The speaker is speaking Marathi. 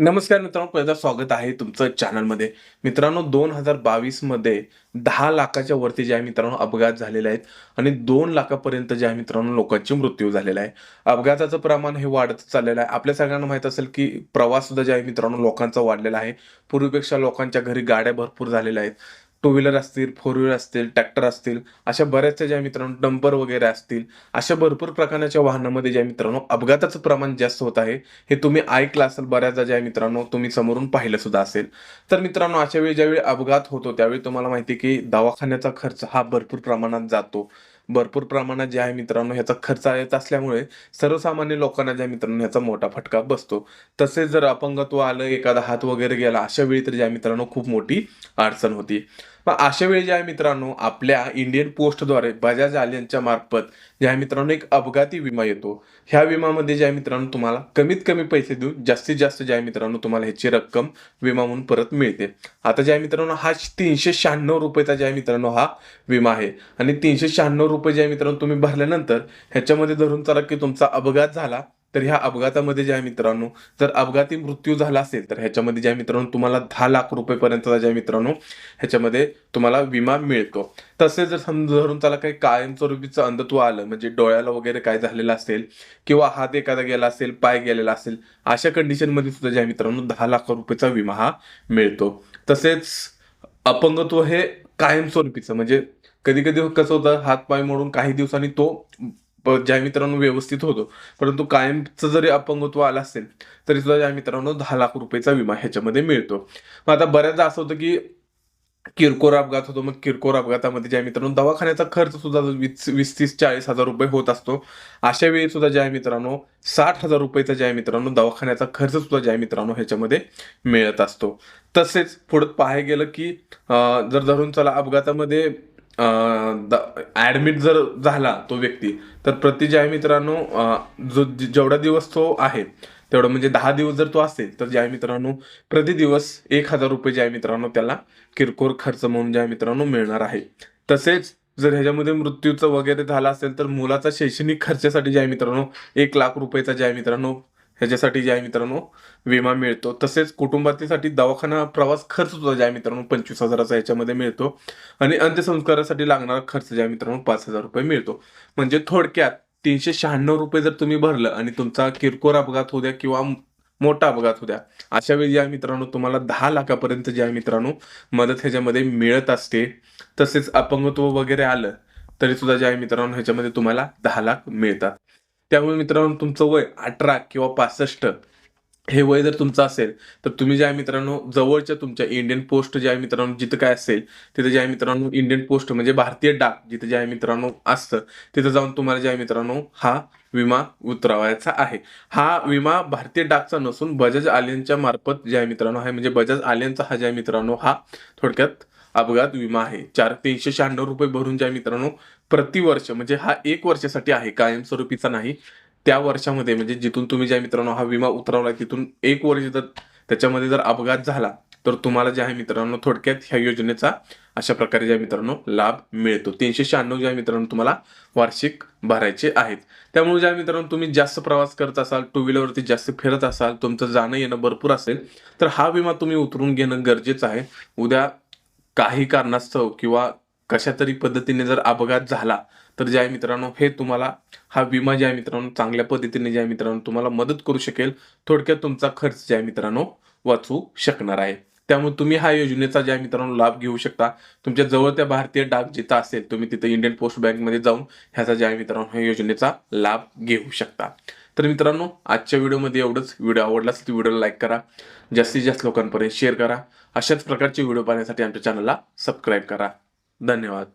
नमस्कार मित्रांनो पहिल्यांदा स्वागत आहे तुमचं चॅनलमध्ये मित्रांनो दोन हजार बावीसमध्ये दहा लाखाच्या वरती जे आहे मित्रांनो अपघात झालेले आहेत आणि दोन लाखापर्यंत जे आहे मित्रांनो लोकांचे मृत्यू झालेला आहे. अपघाताचं प्रमाण हे वाढत चाललेलं आहे. आपल्या सगळ्यांना माहीत असेल की प्रवास सुद्धा जे आहे मित्रांनो लोकांचा वाढलेला आहे. पूर्वीपेक्षा लोकांच्या घरी गाड्या भरपूर झालेल्या आहेत. टू व्हीलर असतील फोर व्हीलर असतील ट्रॅक्टर असतील अशा बऱ्याचशा ज्या मित्रांनो डंपर वगैरे असतील अशा भरपूर प्रकारच्या वाहनामध्ये ज्या मित्रांनो अपघाताचं प्रमाण जास्त होत आहे हे तुम्ही ऐकलं असेल बऱ्याचदा ज्या मित्रांनो तुम्ही समोरून पाहिलं सुद्धा असेल. तर मित्रांनो अशा वेळी ज्यावेळी अपघात होतो त्यावेळी तुम्हाला माहिती आहे की दवाखान्याचा खर्च हा भरपूर प्रमाणात जातो. भरपूर प्रमाणात जे आहे मित्रांनो ह्याचा खर्च येत असल्यामुळे सर्वसामान्य लोकांना ज्या मित्रांनो ह्याचा मोठा फटका बसतो. तसेच जर अपंगत्व आलं एखादा हात वगैरे गेला अशा वेळी तर ज्या मित्रांनो खूप मोठी अडचण होती. मग अशा वेळी ज्या मित्रांनो आपल्या इंडियन पोस्टद्वारे बजाज आलियनच्या मार्फत ज्या मित्रांनो एक अपघाती विमा येतो. ह्या विमामध्ये ज्या मित्रांनो तुम्हाला कमीत कमी पैसे देऊन जास्तीत जास्त ज्या मित्रांनो तुम्हाला ह्याची रक्कम विमा म्हणून परत मिळते. आता ज्या मित्रांनो हा तीनशे शहाण्णव रुपयेचा ज्या मित्रांनो हा विमा आहे. आणि तीनशे शहाण्णव रुपये ज्या मित्रांनो तुम्ही भरल्यानंतर ह्याच्यामध्ये धरून चला की तुमचा अपघात झाला. तर ह्या अपघातामध्ये ज्या मित्रांनो जर अपघाती मृत्यू झाला असेल तर ह्याच्यामध्ये ज्या मित्रांनो तुम्हाला दहा लाख रुपयेपर्यंतचा ज्या मित्रांनो ह्याच्यामध्ये तुम्हाला विमा मिळतो. तसेच जर समजा धरून त्याला काही कायमस्वरूपीचं अंधत्व आलं म्हणजे डोळ्याला वगैरे काय झालेलं असेल किंवा हात एखादा गेला असेल पाय गेलेला असेल अशा कंडिशनमध्ये सुद्धा ज्या मित्रांनो दहा लाख रुपयेचा विमा हा मिळतो. तसेच अपंगत्व हे कायमस्वरूपीचं म्हणजे कधी कधी कसं होतं हात पाय मोडून काही दिवसांनी तो ज्या मित्रांनो व्यवस्थित होतो. परंतु कायमचं जरी अपंगत्व आलं असेल तरी सुद्धा ज्या मित्रांनो दहा लाख रुपयेचा विमा ह्याच्यामध्ये मिळतो. मग आता बऱ्याचदा असं होतं की किरकोळ अपघात होतो मग किरकोळ अपघातामध्ये ज्या मित्रांनो दवाखान्याचा खर्च सुद्धा वीस वीस तीस चाळीस हजार रुपये होत असतो. अशा वेळी सुद्धा ज्या मित्रांनो साठ हजार रुपयेचा ज्या मित्रांनो दवाखान्याचा खर्च सुद्धा ज्या मित्रांनो ह्याच्यामध्ये मिळत असतो. तसेच पुढे पाहायला गेलं की जर धरून चला अपघातामध्ये ऍडमिट जर झाला तो व्यक्ती तर प्रति ज्या मित्रांनो जो जेवढा दिवस तो आहे तेवढं म्हणजे दहा दिवस जर तो असेल तर ज्या मित्रांनो प्रति दिवस एक हजार रुपये ज्या मित्रांनो त्याला किरकोळ खर्च म्हणून ज्या मित्रांनो मिळणार आहे. तसेच जर ह्याच्यामध्ये मृत्यूचं वगैरे झाला असेल तर मुलाचा शैक्षणिक खर्चासाठी ज्या मित्रांनो एक लाख रुपयेचा ज्या मित्रांनो ह्याच्यासाठी ज्या मित्रांनो विमा मिळतो. तसेच कुटुंबातीसाठी दवाखाना प्रवास खर्च सुद्धा ज्या मित्रांनो पंचवीस हजाराचा ह्याच्यामध्ये मिळतो. आणि अंत्यसंस्कारासाठी लागणारा खर्च ज्या मित्रांनो पाच हजार रुपये मिळतो. म्हणजे थोडक्यात तीनशे शहाण्णव रुपये जर तुम्ही भरलं आणि तुमचा किरकोळ अपघात होऊ द्या किंवा मोठा अपघात होऊ द्या अशा वेळी ज्या मित्रांनो तुम्हाला दहा लाखापर्यंत ज्या मित्रांनो मदत ह्याच्यामध्ये मिळत असते. तसेच अपंगत्व वगैरे आलं तरी सुद्धा ज्या मित्रांनो ह्याच्यामध्ये तुम्हाला दहा लाख मिळतात. त्यामुळे मित्रांनो तुमचं वय अठरा किंवा पासष्ट हे वय जर तुमचं असेल तर तुम्ही ज्या मित्रांनो जवळच्या तुमच्या इंडियन पोस्ट ज्या मित्रांनो जिथं काय असेल तिथं ज्या मित्रांनो इंडियन पोस्ट म्हणजे भारतीय डाक जिथं ज्या मित्रांनो असतं तिथं जाऊन तुम्हाला ज्या मित्रांनो हा विमा उतरवायचा आहे. हा विमा भारतीय डाकचा नसून बजाज आलियनच्या मार्फत ज्या मित्रांनो आहे म्हणजे बजाज आलियनचा हा ज्या मित्रांनो हा थोडक्यात अपघात विमा आहे. चार तीनशे शहाण्णव रुपये भरून ज्या मित्रांनो. प्रतिवर्ष म्हणजे हा एक वर्षासाठी आहे कायमस्वरूपीचा नाही. त्या वर्षामध्ये म्हणजे जिथून तुम्ही ज्या मित्रांनो हा विमा उतरवला तिथून एक वर्ष जर त्याच्यामध्ये जर अपघात झाला तर तुम्हाला जे आहे मित्रांनो थोडक्यात ह्या योजनेचा अशा प्रकारे ज्या मित्रांनो लाभ मिळतो. तीनशे शहाण्णव ज्या मित्रांनो तुम्हाला वार्षिक भरायचे आहेत. त्यामुळे ज्या मित्रांनो तुम्ही जास्त प्रवास करत असाल टू व्हीलरवरती जास्त फिरत असाल तुमचं जाणं येणं भरपूर असेल तर हा विमा तुम्ही उतरून घेणं गरजेचं आहे. उद्या काही कारणास्तव किंवा कशा तरी पद्धतीने जर अपघात झाला तर ज्या मित्रांनो हे तुम्हाला हा विमा ज्या मित्रांनो चांगल्या पद्धतीने ज्या मित्रांनो तुम्हाला मदत करू शकेल थोडक्यात तुमचा खर्च ज्या मित्रांनो वाचवू शकणार आहे. त्यामुळे तुम्ही हा योजनेचा ज्या मित्रांनो लाभ घेऊ शकता. तुमच्या जवळ त्या भारतीय डाक जिथं असेल तुम्ही तिथं इंडियन पोस्ट बँकमध्ये जाऊन ह्याचा ज्या मित्रांनो ह्या योजनेचा लाभ घेऊ शकता. तर मित्रांनो आजच्या व्हिडिओमध्ये एवढंच. व्हिडिओ आवडला असेल तर व्हिडिओला लाईक करा. जास्तीत जास्त लोकांपर्यंत शेअर करा. अशाच प्रकारचे व्हिडिओ पाहण्यासाठी आमच्या चॅनलला सबस्क्राईब करा. धन्यवाद.